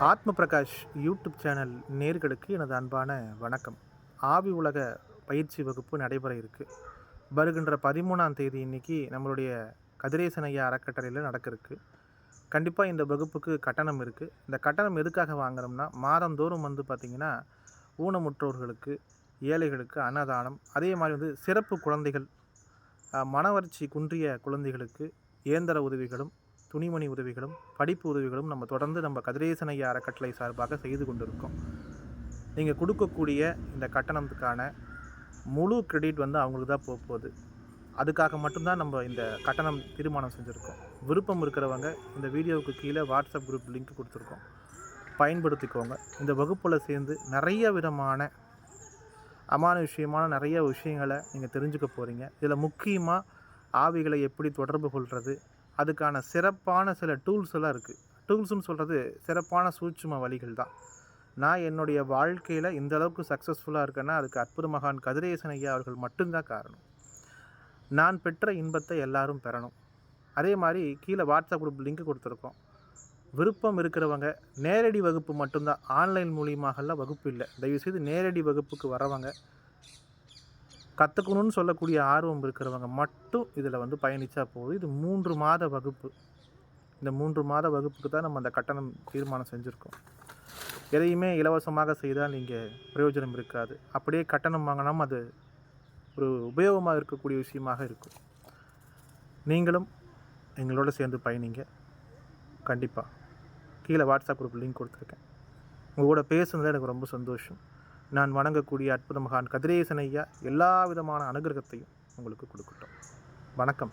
ஆத்ம Prakash YouTube channel நேர்களுக்கு எனது அன்பான வணக்கம். ஆவி உலக பயிற்சி வகுப்பு நடைபெற இருக்குது வருகின்ற பதிமூணாம் தேதி இன்னைக்கு நம்மளுடைய கதிரேசன் ஐயா அறக்கட்டளையில் நடக்க கண்டிப்பாக இந்த வகுப்புக்கு கட்டணம் இருக்குது இந்த கட்டணம் எதுக்காக வாங்குறோம்னா மாதந்தோறும் வந்து பார்த்திங்கன்னா ஊனமுற்றோர்களுக்கு ஏழைகளுக்கு அன்னதானம் அதே மாதிரி வந்து சிறப்பு குழந்தைகள் அஹ், குன்றிய குழந்தைகளுக்கு இயந்திர உதவிகளும் துணிமணி உதவிகளும் படிப்பு உதவிகளும் நம்ம தொடர்ந்து நம்ம கதிரேசன் அறக்கட்டளை சார்பாக செய்து கொண்டிருக்கோம். நீங்கள் கொடுக்கக்கூடிய இந்த கட்டணத்துக்கான முழு கிரெடிட் வந்து அவங்களுக்கு தான் போக போகுது. அதுக்காக மட்டும்தான் நம்ம இந்த கட்டணம் தீர்மானம் செஞ்சுருக்கோம். விருப்பம் இருக்கிறவங்க இந்த வீடியோவுக்கு கீழே வாட்ஸ்அப் குரூப் லிங்க் கொடுத்துருக்கோம். பயன்படுத்திக்கோங்க. இந்த வகுப்பில் சேர்ந்து நிறைய விதமான அமானுஷ்யமான நிறைய விஷயங்களை நீங்கள் தெரிஞ்சுக்க போகிறீங்க இதில் முக்கியமாக ஆவிகளை எப்படி தொடர்பு கொள்வது அதுக்கான சிறப்பான சில டூல்ஸ் எல்லாம் இருக்குது டூல்ஸ்னு சொல்கிறது சிறப்பான சூட்சும வழிகள் தான். நான் என்னுடைய வாழ்க்கையில் இந்த அளவுக்கு சக்ஸஸ்ஃபுல்லாக இருக்கேன்னா அதுக்கு அற்புத மகான் கதிரேசன் ஐயா அவர்கள் மட்டும்தான் காரணம். நான் பெற்ற இன்பத்தை எல்லாரும் பெறணும். அதே மாதிரி கீழே வாட்ஸ்அப் குரூப் லிங்க் கொடுத்துருக்கோம். விருப்பம் இருக்கிறவங்க நேரடி வகுப்பு மட்டும்தான் ஆன்லைன் மூலியமாகலாம் வகுப்பு இல்லை. தயவுசெய்து நேரடி வகுப்புக்கு வரவங்க கற்றுக்கணும்னு சொல்லக்கூடிய ஆர்வம் இருக்கிறவங்க மட்டும் இதில் வந்து பயணித்தா போதும். இது மூன்று மாத வகுப்பு. இந்த மூன்று மாத வகுப்புக்கு தான் நம்ம அந்த கட்டணம் தீர்மானம் செஞ்சுருக்கோம். எதையுமே இலவசமாக செய்தால் நீங்கள் பிரயோஜனம் இருக்காது. அப்படியே கட்டணம் வாங்கினாலும் அது ஒரு உபயோகமாக இருக்கக்கூடிய விஷயமாக இருக்கும். நீங்களும் எங்களோட சேர்ந்து பயணிங்க. கண்டிப்பாக கீழே வாட்ஸ்அப் குரூப் லிங்க் கொடுத்துருக்கேன். உங்கள் கூட பேசுனது எனக்கு ரொம்ப சந்தோஷம். நான் வணங்கக்கூடிய அற்புத மகான் கதிரேசன் ஐயா எல்லா விதமான அனுகிரகத்தையும் உங்களுக்கு கொடுக்கட்டும். வணக்கம்.